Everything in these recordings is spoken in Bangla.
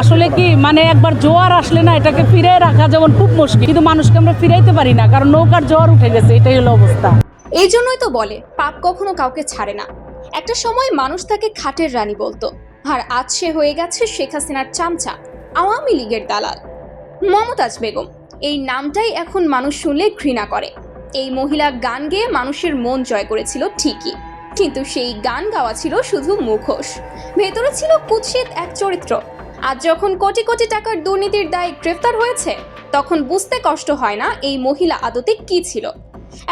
আসলে কি মানে একবার জোয়ার আসলে না এটাকে ফিরে রাখা যেমন খুব মুশকিল, কিন্তু মানুষকে আমরা ফিরাইতে পারি না, কারণ নৌকার জোয়ার উঠে গেছে, এটাই হলো অবস্থা। এই জন্যই তো বলে, পাপ কখনো কাউকে ছাড়ে না। একটা সময় মানুষ তাকে খাটের রানী বলতো, আর আজ সে হয়ে গেছে শেখ হাসিনার চামচা, আওয়ামী লীগের দালাল। মমতাজ বেগম, এই নামটাই এখন মানুষ শুনলে ঘৃণা করে। এই মহিলা গান গেয়ে মানুষের মন জয় করেছিল ঠিকই, কিন্তু সেই গান গাওয়া ছিল শুধু মুখোশ। ভেতরে ছিল কুৎসিত এক চরিত্র আজ যখন কোটি কোটি টাকার দুর্নীতির দায়ে গ্রেফতার হয়েছে, তখন বুঝতে কষ্ট হয় না এই মহিলা আদতে কি ছিল।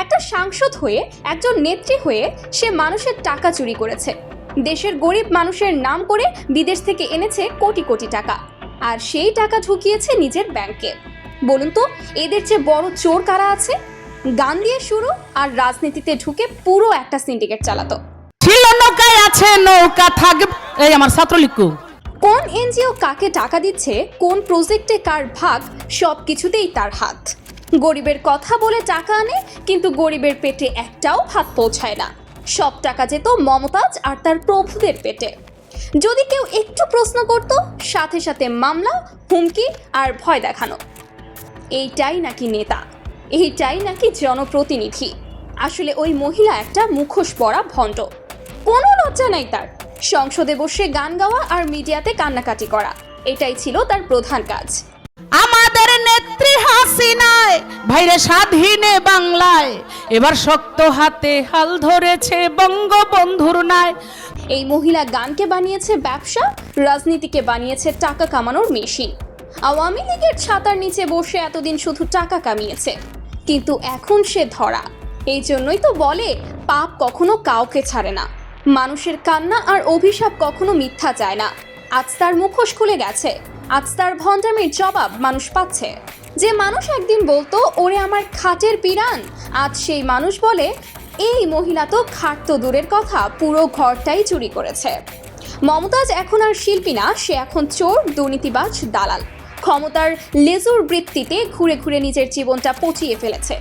একটা সাংসদ হয়ে, একজন নেত্রী হয়ে সে মানুষের টাকা চুরি করেছে। দেশের গরিব মানুষের নাম করে বিদেশ থেকে এনেছে কোটি কোটি টাকা। আর সেই টাকা ঢুকিয়েছে নিজের ব্যাংকে। বলুন তো, এদের চেয়ে বড় চোর কারা আছে? গান দিয়ে শুরু আর রাজনীতিতে ঢুকে পুরো একটা সিন্ডিকেট চালাতো। নৌকায় আছে, নৌকা থাকবে এই আমার ছাত্রলীগ কোন এনজিও কাকে টাকা দিচ্ছে, কোন প্রজেক্টে কার ভাগ সব কিছুতেই তার হাত। গরিবের কথা বলে টাকা আনে, কিন্তু গরিবের পেটে একটাও ভাত পৌঁছায় না। সব টাকা যেত মমতাজ আর তার প্রভুদের পেটে। যদি কেউ একটু প্রশ্ন করত, সাথে সাথে মামলা, হুমকি আর ভয় দেখানো। এইটাই নাকি নেতা, এইটাই নাকি জনপ্রতিনিধি। আসলে ওই মহিলা একটা মুখোশ পরা ভণ্ড। কোনো লজ্জা নাই তার। সংসদে বসে গান গাওয়া আর মিডিয়াতে কান্নাকাটি করা। এটাই ছিল তার প্রধান কাজ। আমাদের নেত্রী হাসিনায় ভাইরে স্বাধীনে বাংলায় এবার শক্ত হাতে হাল ধরেছে বঙ্গবন্ধুর নাই এই মহিলা গানকে বানিয়েছে ব্যবসা রাজনীতিকে বানিয়েছে টাকা কামানোর মেশিন। আওয়ামী লীগের ছাতার নিচে বসে এতদিন শুধু টাকা কামিয়েছে। কিন্তু এখন সে ধরা। এই জন্যই তো বলে পাপ কখনো কাউকে ছাড়ে না। মানুষের কান্না আর অভিশাপ কখনো মিথ্যা চায় না। আজ তার মুখোশ খুলে গেছে। আজ তার ভণ্ডামির জবাব মানুষ পাচ্ছে। যে মানুষ একদিন বলতো, ওরে আমার খাটের পিরান। আজ সেই মানুষ বলে, এই মহিলা তো খাট তো দূরের কথা, পুরো ঘরটাই চুরি করেছে। মমতাজ এখন আর শিল্পী না, সে এখন চোর, দুর্নীতিবাজ, দালাল। ক্ষমতার লেজুর বৃত্তিতে ঘুরে ঘুরে নিজের জীবনটা পচিয়ে ফেলেছে।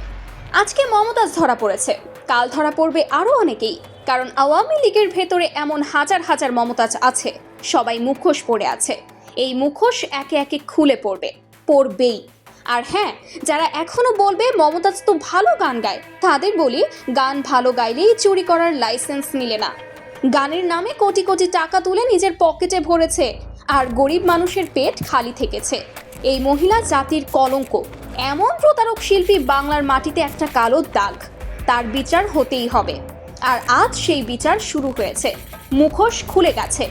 আজকে মমতাজ ধরা পড়েছে। কাল ধরা পড়বে আরও অনেকেই। কারণ আওয়ামী লীগের ভেতরে এমন হাজার হাজার মমতাজ আছে। সবাই মুখোশ পড়ে আছে। এই মুখোশ একে একে খুলে পড়বে। পড়বেই। আর হ্যাঁ যারা এখনও বলবে মমতাজ তো ভালো গান গায়, তাদের বলি গান ভালো গাইলেই চুরি করার লাইসেন্স নিলে না। গানের নামে কোটি কোটি টাকা তুলে নিজের পকেটে ভরেছে আর গরিব মানুষের পেট খালি থেকেছে। এই মহিলা জাতির কলঙ্ক। এমন প্রতারক শিল্পী বাংলার মাটিতে একটা কালো দাগ। তার বিচার হতেই হবে। আর আজ সেই বিচার শুরু হয়েছে। মুখোশ খুলে গেছে।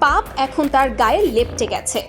পাপ এখন তার গায়ে লেপটে গেছে।